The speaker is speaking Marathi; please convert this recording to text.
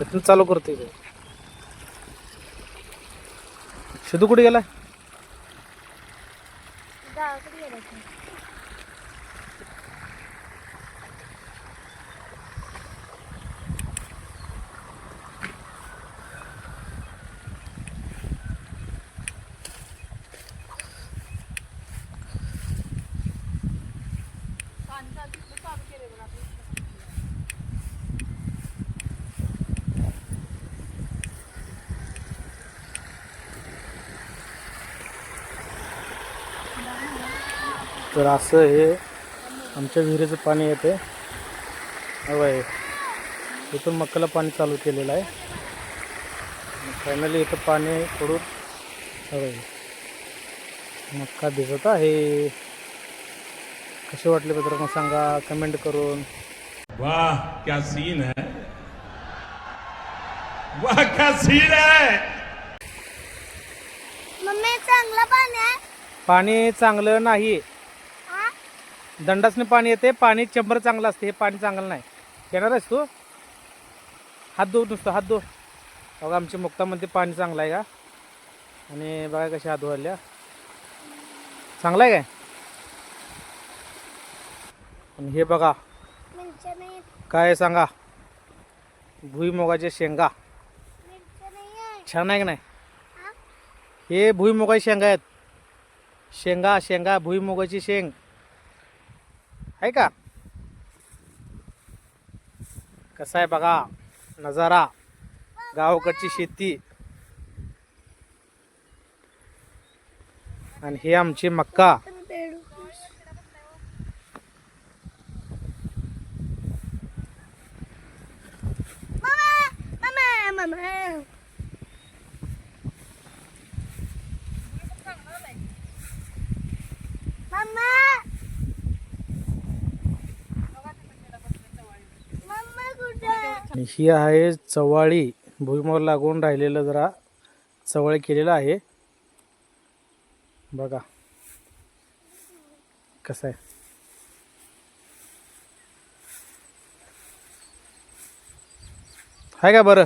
इथून चालू करतोय तो. सिद्धू कुठे गेला गावाकडे गेला तो. तर असं हे आमच्या विहिरीचं पाणी येते. हवंय इथून मक्काला पाणी चालू केलेलं आहे. फायनली इथं पाणी पडून हवंय मक्का भिजत आहे. कसे वाटले मित्रांनो सांगा कमेंट करून. वाह क्या सीन है. वाह क्या सीन है. मम्मी चांगलं पाणी आहे. पाणी चांगलं नाही. हा दंडासने पाणी येते पाणी चंबर चांगलं असते हे पाणी चांगलं नाही. येणार आहेस तू? हात धुवू नुसतं हात धुवू बघा आमच्या मुक्तामध्ये पाणी चांगलं आहे का? आणि बघा कशी हात धुवायला चांगलं आहे काय? आणि हे बघा. काय सांगा? भुईमुगाचे शेंगा. छान आहे का नाही? हे भुईमुगाची शेंगा आहेत. शेंगा शेंगा भुईमुगाची शेंग. आहे का? कसा आहे बघा नजारा गावाकडची शेती. आणि हे आमची मक्का. मम्मा मम्मा कुठे आणि ही आहे चवाळी भुईमोर लागून राहिलेलं जरा चवळी केलेलं आहे. बघा. कसं आहे? आहे का बरं?